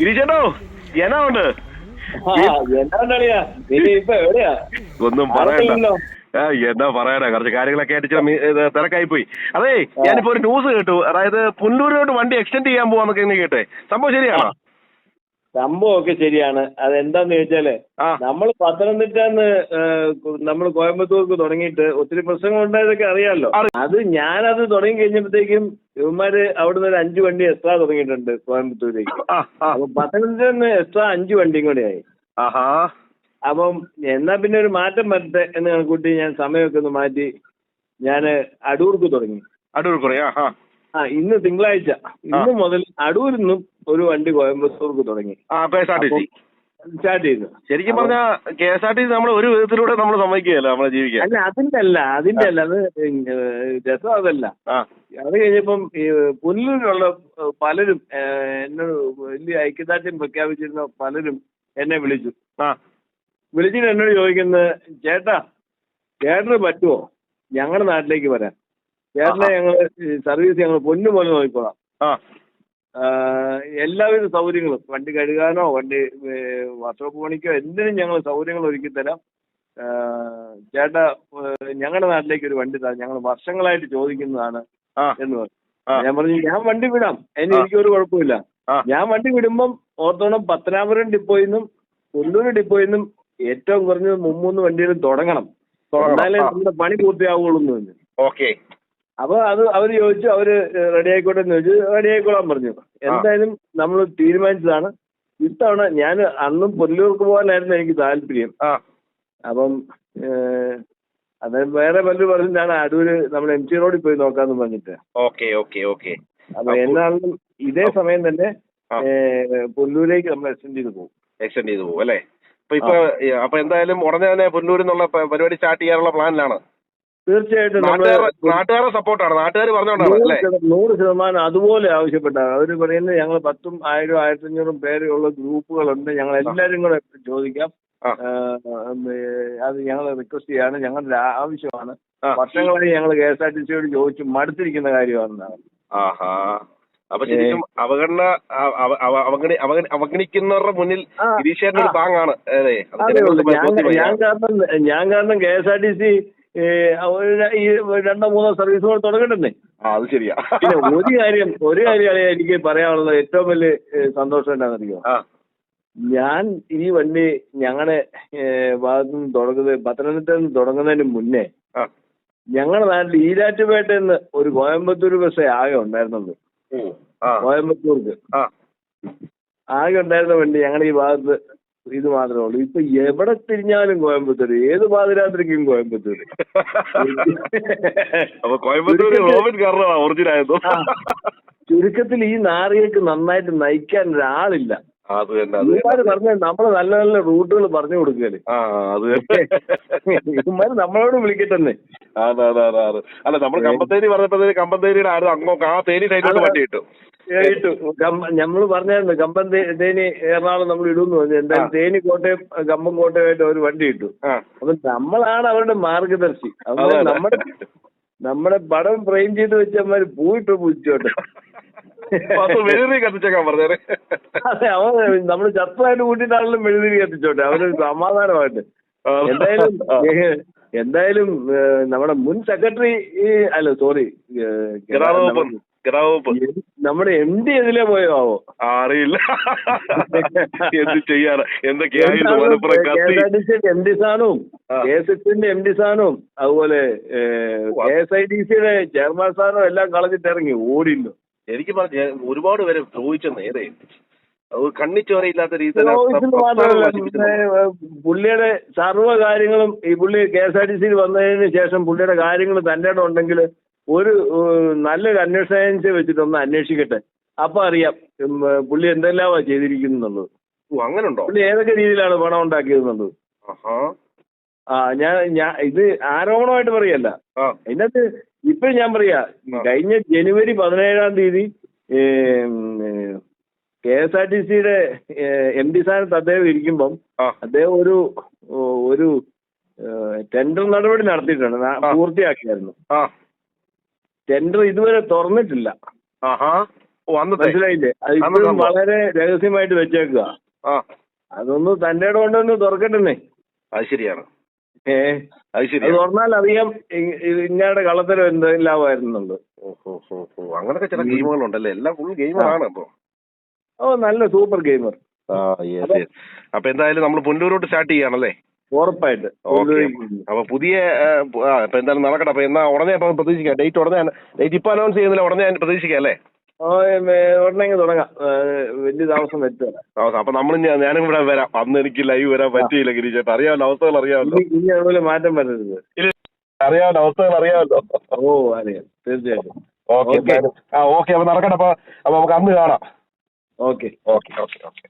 ഗിരീഷേട്ടോ എന്നാ ഉണ്ട് ഒന്നും പറയണ്ട. എന്താ പറയാനാ കുറച്ച് കാര്യങ്ങളൊക്കെ ആയിട്ട് ഇത് തിരക്കായി പോയി അതേ ഞാനിപ്പോ ഒരു ന്യൂസ് കേട്ടു. അതായത് പുല്ലൂരോട് വണ്ടി എക്സ്റ്റെൻഡ് ചെയ്യാൻ പോവാന്നൊക്കെ ഇന്ന് കേട്ടെ. സംഭവം ശരിയാണോ? സംഭവമൊക്കെ ശരിയാണ്. അതെന്താന്ന് ചോദിച്ചാൽ നമ്മൾ പത്തനംതിട്ടന്ന് നമ്മൾ കോയമ്പത്തൂർക്ക് തുടങ്ങിയിട്ട് ഒത്തിരി പ്രശ്നങ്ങൾ ഉണ്ടായതൊക്കെ അറിയാമല്ലോ അത് ഞാനത് തുടങ്ങി കഴിഞ്ഞപ്പോഴത്തേക്കും ഇവന്മാര് അവിടുന്ന് ഒരു അഞ്ചു വണ്ടി എക്സ്ട്രാ തുടങ്ങിയിട്ടുണ്ട് കോയമ്പത്തൂരേക്ക് അപ്പൊ പത്തനംതിട്ടന്ന് എക്സ്ട്രാ അഞ്ചു വണ്ടിയും കൂടെ ആയി. അപ്പം എന്നാ പിന്നെ ഒരു മാറ്റം വരട്ടെ എന്ന് കണക്കൂട്ടി ഞാൻ സമയമൊക്കെ ഒന്ന് മാറ്റി ഞാൻ അടൂർക്ക് തുടങ്ങി. അടൂർ കുറേ ആ ഇന്ന് തിങ്കളാഴ്ച. ഇന്ന് മുതൽ അടൂരിൽ നിന്നും ഒരു വണ്ടി കോയമ്പത്തൂർക്ക് തുടങ്ങി. ആ K S R T C start ചെയ്തു. ശരിക്കും പറഞ്ഞാൽ K S R T C നമ്മൾ ഒരു വിധത്തിലൂടെ നമ്മൾ സമ്മതിക്കുകയല്ലോ നമ്മളെ ജീവിക്കാൻ? അല്ല അതിന്റെ അല്ല അതിന്റെ അല്ല അത് രസം അതല്ല. അത് കഴിഞ്ഞപ്പം ഈ പുല്ലൂരിലുള്ള പലരും എന്നെ എന്നോട് വലിയ ഐക്യദാർഢ്യം പ്രഖ്യാപിച്ചിരുന്ന പലരും എന്നെ വിളിച്ചു. ആ. വിളിച്ചിട്ട് എന്നോട് ചോദിക്കുന്നത് ചേട്ടാ ചേട്ടന് പറ്റുമോ ഞങ്ങളുടെ നാട്ടിലേക്ക് വരാൻ. ചേട്ടനെ ഞങ്ങൾ സർവീസ് ഞങ്ങൾ പൊന്നു പോലെ നോക്കിക്കോളാം എല്ലാവിധ സൗകര്യങ്ങളും. വണ്ടി കഴുകാനോ വണ്ടി വർക്ക്ഷോപ്പ് പണിക്കോ എന്തിനും ഞങ്ങൾ സൗകര്യങ്ങൾ ഒരുക്കി തരാം. ചേട്ടാ ഞങ്ങളുടെ നാട്ടിലേക്ക് ഒരു വണ്ടി താ ഞങ്ങൾ വർഷങ്ങളായിട്ട് ചോദിക്കുന്നതാണ് എന്ന് പറഞ്ഞു. ഞാൻ പറഞ്ഞു ഞാൻ വണ്ടി വിടാം. അതിന്. എനിക്കൊരു കുഴപ്പമില്ല. ഞാൻ വണ്ടി വിടുമ്പം ഓർത്തോണം പത്തനാപുരം ഡിപ്പോയിൽ നിന്നും കൊല്ലൂർ ഡിപ്പോയിൽ നിന്നും ഏറ്റവും കുറഞ്ഞത് മുമ്മൂന്ന് വണ്ടിയിലും തുടങ്ങണം. എന്നാലേ. നമ്മുടെ പണി പൂർത്തിയാവുള്ളൂ എന്ന് പറഞ്ഞു. ഓക്കെ. അപ്പൊ അത് അവർ ചോദിച്ചു അവർ റെഡി ആയിക്കോട്ടെ എന്ന് ചോദിച്ചു. റെഡി ആയിക്കോളാൻ പറഞ്ഞു. എന്തായാലും നമ്മൾ തീരുമാനിച്ചതാണ്. ഇത്തവണ ഞാൻ അന്നും പുല്ലൂർക്ക് പോകാനായിരുന്നു എനിക്ക് താല്പര്യം. ആ. അപ്പം അത് വേറെ പലരും ഞാൻ അടൂര് നമ്മൾ എം സി റോഡിൽ പോയി നോക്കാന്ന് പറഞ്ഞിട്ട്. Okay okay okay. അപ്പൊ എന്നാണെങ്കിലും ഇതേ സമയം തന്നെ. പുല്ലൂരേക്ക് നമ്മൾ എക്സ്റ്റെൻഡ് ചെയ്ത് പോകും. എക്സ്റ്റെൻഡ് ചെയ്ത് പോകും അല്ലേ? അപ്പൊ ഇപ്പൊ അപ്പൊ എന്തായാലും ഉടനെ തന്നെ പുല്ലൂരിൽ നിന്നുള്ള പരിപാടി സ്റ്റാർട്ട് ചെയ്യാനുള്ള പ്ലാനിലാണ് തീർച്ചയായിട്ടും നാട്ടുകാരുടെ സപ്പോർട്ടാണ്. നാട്ടുകാർ പറഞ്ഞോണ്ടാണ് നൂറ് ശതമാനം അതുപോലെ ആവശ്യപ്പെട്ടാണ്. അവർ പറയുന്നത് ഞങ്ങൾ പത്തും ആയിരം ആയിരത്തഞ്ഞൂറും പേരെയുള്ള ഗ്രൂപ്പുകളുണ്ട്. ഞങ്ങൾ എല്ലാവരും കൂടെ ചോദിക്കാം. അത് ഞങ്ങൾ റിക്വസ്റ്റ് ചെയ്യാണ്. ഞങ്ങളുടെ ആവശ്യമാണ്. വർഷങ്ങളായി ഞങ്ങൾ കെ എസ് ആർ ടി സിയോട് ചോദിച്ചു മടുത്തിരിക്കുന്ന കാര്യമാണെന്നാണ്. ആഹാ. അപ്പൊ ശരിക്കും അവഗണന അവ- അവ- അവ- അവഗണി അവഗണി- അവഗണിക്കുന്നവരുടെ മുന്നിൽ ഗിരീഷേട്ടൻ ഒരു. താങ്ങാണ് ഞാൻ കാരണം K S R T C ഈ രണ്ടോ മൂന്നോ സർവീസുകൾ തുടങ്ങിട്ടുണ്ട് അത് ശരിയാ. പിന്നെ ഒരു കാര്യം ഒരു കാര്യമാണ് എനിക്ക് പറയാനുള്ളത് ഏറ്റവും വലിയ സന്തോഷം എന്താണെന്നറിയോ? ഞാൻ ഈ വണ്ടി ഞങ്ങളുടെ ഭാഗത്തു നിന്ന് തുടങ്ങുന്നത് പത്തനംതിട്ടയിൽ നിന്ന് തുടങ്ങുന്നതിന് മുന്നേ ഞങ്ങളുടെ നാട്ടിൽ ഈരാറ്റുപേട്ടയിൽ നിന്ന് ഒരു കോയമ്പത്തൂർ ബസ് ആകെ ഉണ്ടായിരുന്നത് കോയമ്പത്തൂർക്ക്. ആകെ ഉണ്ടായിരുന്ന വണ്ടി ഞങ്ങളുടെ ഈ ഭാഗത്ത് ഇത് മാത്രമേ ഉള്ളൂ. ഇപ്പൊ എവിടെ തിരിഞ്ഞാലും കോയമ്പത്തൂർ ഏത് പാതിരാത്രിക്കും കോയമ്പത്തൂർ അപ്പൊ റോബിൻ കാരണമാണ് ആ. ചുരുക്കത്തിൽ ഈ നാറികൾക്ക് നന്നായിട്ട് നയിക്കാൻ ഒരാളില്ല. അത് തന്നെ അത് ഇവന്മാര് പറഞ്ഞ നമ്മൾ നല്ല നല്ല റൂട്ടുകൾ പറഞ്ഞു കൊടുക്കൽ ആ അത് തന്നെ. ഇവന്മാര് നമ്മളോട് വിളിക്കട്ടെന്നേ. അതെ അതെ അതെ അതെ. അല്ല നമ്മൾ കമ്പത്തേരി പറഞ്ഞപ്പോഴത്തേക്ക് കമ്പത്തേരിയുടെ ആരും അങ്ങോട്ട് ആ തേനി സൈഡിലോട്ട് വണ്ടി കിട്ടും ഇട്ടു. നമ്മൾ പറഞ്ഞായിരുന്നു കമ്പം തേനി എറണാകുളം നമ്മൾ ഇടുന്നു പറഞ്ഞു. എന്തായാലും തേനി കോട്ടയം കമ്പം കോട്ടയമായിട്ട് ഒരു വണ്ടി ഇട്ടു. അപ്പൊ നമ്മളാണ് അവരുടെ മാർഗദർശി. നമ്മുടെ നമ്മുടെ പടം ഫ്രെയിം ചെയ്ത് വെച്ചമാര് പോയിട്ട് പൂച്ചോട്ടെ വെറുതെ കത്തിച്ചേക്കാൻ പറഞ്ഞേ അതെ അവൻ നമ്മൾ ചത്തതായിട്ട് കൂട്ടിയിട്ടാണെങ്കിലും മെഴുതിരി കത്തിച്ചോട്ടെ. അവർ സമാധാനമായിട്ട്. എന്തായാലും എന്തായാലും നമ്മുടെ മുൻ സെക്രട്ടറി അല്ല സോറി നമ്മുടെ എം ഡി എതിലേ പോയോ ആവോ അറിയില്ല. എന്ത് ചെയ്യാറ് എന്തൊക്കെയായിരുന്നു എം ഡി സാനും. കെ എസ് എഫിന്റെ എം ഡി സാനും അതുപോലെ കെ എസ് ഐ ഡി സിയുടെ ചെയർമാൻ സാനും എല്ലാം കളഞ്ഞിട്ടിറങ്ങി ഓടില്ലോ എനിക്ക് പറഞ്ഞ ഒരുപാട് പേരെ ചോദിച്ചു നേരെ കണ്ണിച്ചോരയില്ലാത്ത രീതിയിൽ പുള്ളിയുടെ സർവ കാര്യങ്ങളും ഈ പുള്ളി കെ എസ് ആർ ടി സിയിൽ വന്നതിന് ശേഷം പുള്ളിയുടെ കാര്യങ്ങൾ തന്റെ ഉണ്ടെങ്കിൽ ഒരു നല്ലൊരു അന്വേഷണ ഏജൻസി വെച്ചിട്ടൊന്ന് അന്വേഷിക്കട്ടെ. അപ്പൊ അറിയാം പുള്ളി എന്തെല്ലാമാ ചെയ്തിരിക്കുന്നുള്ളത്. അങ്ങനെയുണ്ടോ അങ്ങനുണ്ടോ? പുള്ളി ഏതൊക്കെ രീതിയിലാണ് പണം ഉണ്ടാക്കിയിരുന്നത് ആ ഞാൻ ഞാൻ ഇത് ആരോപണമായിട്ട് പറയല്ല. അതിനകത്ത് ഇപ്പോഴും ഞാൻ പറയാ കഴിഞ്ഞ ജനുവരി പതിനേഴാം തീയതി കെ എസ് ആർ ടി സിയുടെ എം ഡി സ്ഥാനത്ത് അദ്ദേഹം ഇരിക്കുമ്പം അദ്ദേഹം ഒരു ഒരു ടെൻഡർ നടപടി നടത്തിയിട്ടുണ്ട്. പൂർത്തിയാക്കിയായിരുന്നു. ടെൻഡർ ഇതുവരെ തുറന്നിട്ടില്ല. മനസ്സിലായില്ലേ? അത് ഇപ്പോഴും വളരെ രഹസ്യമായിട്ട് വെച്ചേക്കുക അതൊന്ന് തന്റെ ഇടം കൊണ്ടൊന്ന് തുറക്കട്ടെന്നേ. അത് ശരിയാണ്. ഏ? അത് അത് ശരിയാണ് തുറന്നാൽ അറിയാം ഇ- ഇങ്ങയുടെ കള്ളത്തരം എന്തെല്ലാം ആയിരുന്നുണ്ട്. ഓ ഓ ഓ ഓ അങ്ങനൊക്കെ ചില ഗെയിമുകളുണ്ടല്ലേ? എല്ലാം ഫുൾ ഗെയിമാണ് അപ്പൊ. ഓ നല്ല സൂപ്പർ ഗെയിമർ. ആ യെസ് യെസ് അപ്പൊ എന്തായാലും നമ്മൾ പുനലൂരോട്ട് സ്റ്റാർട്ട് ചെയ്യാണല്ലേ? ഉറപ്പായിട്ട്. ഓക്കെ. അപ്പൊ പുതിയ ആ, പു- ആ അപ്പൊ എന്തായാലും നടക്കട്ടെ. അപ്പൊ എന്നാ ഉടനെ അപ്പൊ പ്രതീക്ഷിക്കാം. ഡേറ്റ് ഉടനെ ഡേറ്റ് ഇപ്പൊ അനൗൺസ് ചെയ്യുന്നില്ല. ഉടനെ ഞാൻ പ്രതീക്ഷിക്കാം അല്ലേ? ഓ, ഉടനെ അങ്ങ് തുടങ്ങാം. വലിയ താമസം വരുത്തുക ആ, അപ്പൊ നമ്മൾ ഞാനും ഇവിടെ വരാം. അന്ന് എനിക്ക് ലൈവ് വരാൻ പറ്റിയില്ല ഗിരിചേട്ടാ അറിയാമല്ലോ അവസ്ഥകൾ അറിയാമല്ലോ. ഇനി അതുപോലെ മാറ്റം വരരുത്. അറിയാമല്ലോ അവസ്ഥകൾ അറിയാമല്ലോ. ഓ അറിയാം. തീർച്ചയായിട്ടും. ഓക്കെ. ആ ഓക്കെ അപ്പൊ നടക്കട്ടെ. അപ്പൊ അപ്പൊ നമുക്ക് അന്ന് കാണാം. ഓക്കെ. Okay okay okay.